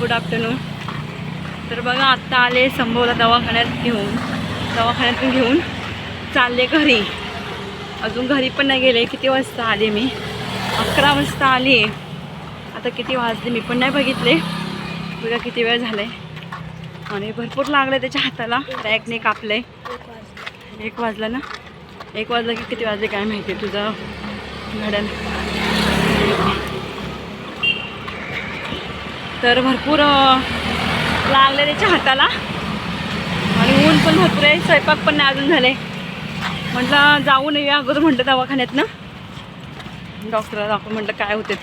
Good afternoon. तर बघा आत्ता आले संभवला दवाखान्यात घेऊन. दवाखान्यातून घेऊन चालले घरी. अजून घरी पण नाही गेले. किती वाजता आले मी? अकरा वाजता आली. आता किती वाजले मी पण नाही बघितले. बघा किती वेळ झाला आहे आणि भरपूर लागलं त्याच्या हाताला. रॅकने कापलं आहे एक वाजला ना? एक वाजला की किती वाजले काय माहिती तुझं? घड्याल तर भरपूर लागले त्याच्या हाताला. आणि ऊन पण भरपूर आहे स्वयंपाक पण नाही अजून झाले. म्हटलं जाऊ नये अगोदर म्हटलं दवाखान्यातनं. डॉक्टरला दाखवून म्हटलं काय होते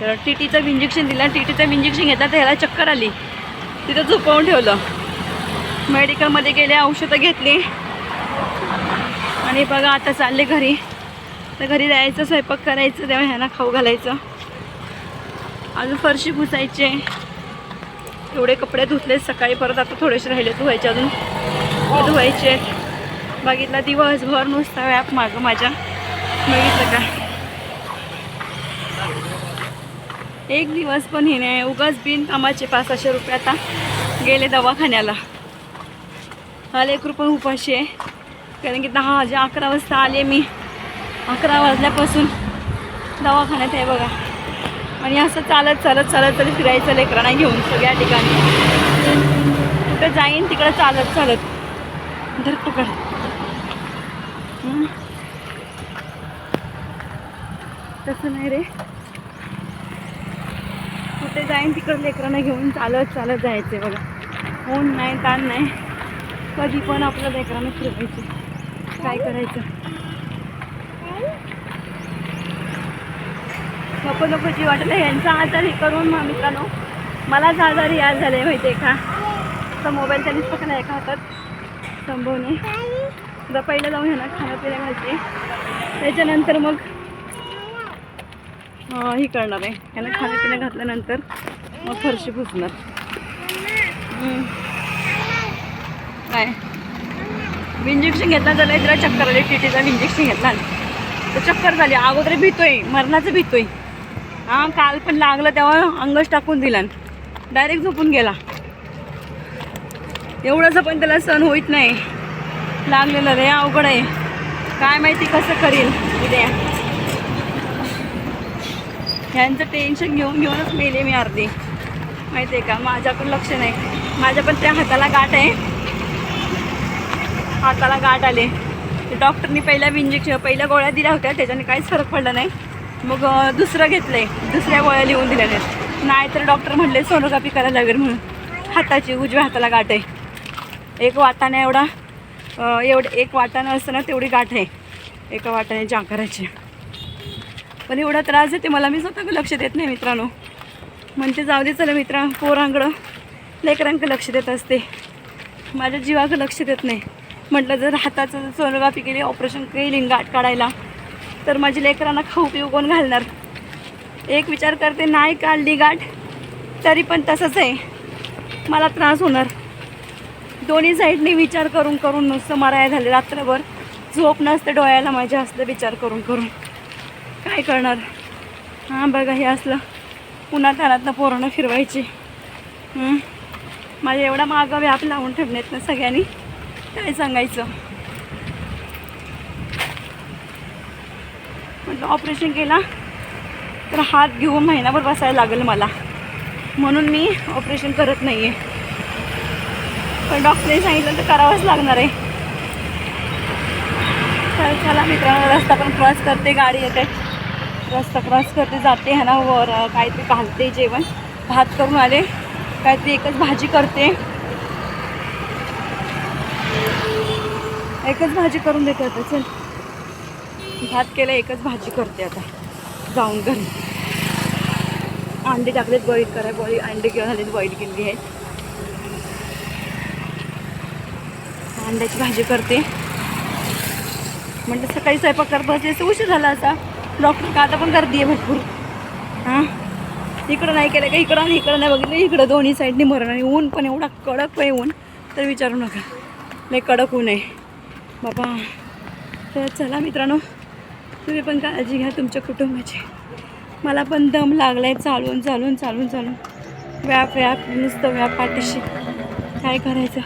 तर टी टीचं इंजेक्शन दिलं टी टीचं इंजेक्शन घेतलं तर ह्याला चक्कर आली. तिथं झोपवून ठेवलं. मेडिकलमध्ये गेले औषधं घेतली. आणि बघा आता चालले घरी. तर घरी जायचं स्वयंपाक करायचं तेव्हा ह्यांना खाऊ घालायचं. अजून फरशी पुसायचे. एवढे कपडे धुतले सकाळी परत आता थोडेसे राहिले धुवायचे अजून. धुवायचे. बघितला दिवसभर नुसता व्याप मागं माझ्या. बघितलं का? एक दिवस पण हे नाही. उगाच बिन कामाचे पाचशे रुपये आता गेले दवाखान्याला. हा एक पण उपाशी आहे. कारण की दहा हजार अकरा वाजता आले मी. अकरा वाजल्यापासून दवाखान्यात आहे बघा. आणि असं चालत चालत चालत चालत फिरायचं लेकरांना घेऊन. सगळ्या ठिकाणी. कुठं जाईन तिकडं चालत चालत. धर पकड. तसं नाही रे. कुठे जाईन तिकडं लेकरांना घेऊन. चालत चालत जायचं बघा. ऊन नाही ताण नाही. कधी पण आपल्या लेकरांना फिरवायचं. काय करायचं? नको नकोची वाटलं यांचा आजार हे करून मग मित्रांनो मलाच आजारी याद झाले माहिती आहे का? तर मोबाईल त्यांनीच पकडला एका हातात संभवने. आता पहिलं जाऊन ह्यांना खाणं पिणं घालते. त्याच्यानंतर मग ही हे करणार आहे. ह्यांना खाणं पिणं घातल्यानंतर मग फरशी पुसणार. काय? इंजेक्शन घेतला झालं जरा चक्कर आली. टीटीचा इंजेक्शन घेतला. तर चक्कर झाली. अगोदर भीतोय. मरणाचं भीतोय. हां काल पण लागलं तेव्हा अंगच टाकून दिला. डायरेक्ट झोपून गेला. एवढंसं पण त्याला सण होईत नाही. लागलेलं रे अवघड आहे. काय माहिती कसं करील उद्या. ह्यांचं टेन्शन घेऊन घेऊनच मेले मी अर्धी. माहिती आहे का माझ्याकडून लक्ष नाही. माझ्या पण त्या हाताला गाठ आहे. हाताला गाठ आले. ते डॉक्टरनी पहिल्या इंजेक्शन पहिल्या गोळ्या दिल्या होत्या त्याच्याने काहीच फरक पडला नाही. मग दुसरं घेतलं आहे दुसऱ्या गोळ्या लिहून दिल्या नाहीत नाही तर डॉक्टर म्हणले सोनोग्राफी करायला लागेल म्हणून. हाताची उजव्या हाताला गाठ आहे. एक वाटाने एवढा एवढं एक वाटाणं असताना तेवढी गाठ आहे. एका वाटाण्याच्या आकाराची पण एवढा त्रास आहे ते मला मी स्वतः लक्ष देत नाही मित्रांनो. म्हणते जाऊ दे चला मित्रा पोरांकडं लेकरांकडं लक्ष देत असते. माझ्या जीवाकडं लक्ष देत नाही. म्हटलं जर हाताचं जर सोनोग्राफी केली ऑपरेशन केली गाठ काढायला तर माझ्या लेकरांना खाऊ पिऊ कोण घालणार? एक विचार करते नाही काढली गाठ तरी पण तसंच आहे. मला त्रास होणार. दोन्ही साईडने विचार करून करून नुसतं मराया झाले. रात्रभर झोप नसते डोळ्याला माझ्या असलं विचार करून करून. काय करणार? हां बघा हे असलं. पुन्हा अनातनं पोरांना फिरवायची. माझ्या एवढा मागं व्याप लावून ठेवण्यात ना सगळ्यांनी. काय सांगायचं? ऑपरेशन केला तर हात घेऊन महिनाभर बसायला लागेल मला. म्हणून मी ऑपरेशन करत नाही आहे पण डॉक्टरने सांगितलं तर करावंच लागणार आहे. तर चला मित्रांनो रस्ता पण क्रॉस करते गाडी येते. रस्ता क्रॉस करते जाते ह्याना वर काहीतरी घालते जेवण. भात करून आले. काहीतरी एकच भाजी करते. एकच भाजी करून देते आता चल. भात केलं एकच भाजी करते आता. जाऊन घरी. अंडे टाकलेत बॉईल करा बॉईल अंडे घेऊन आलेत बॉईल केली आहेत. अंड्याची भाजी करते. म्हटलं सकाळी स्वयंपाक करत बसले उशीर झाला असा. डॉक्टर का आता पण गर्दी आहे भरपूर. हां? इकडं नाही केलं का इकडं आणि इकडं नाही बघितलं. इकडं दोन्ही साईडने मरण आणि ऊन पण एवढा कडक आहे ऊन तर विचारू नका. नाही कडक ऊन आहे. बाबा. तर चला मित्रांनो तुम्ही पण काळजी घ्या तुमच्या कुटुंबाची. मला पण दम लागला आहे चालून चालून चालून चालून. व्याप व्याप नुसतं व्याप पाठीशी. काय करायचं?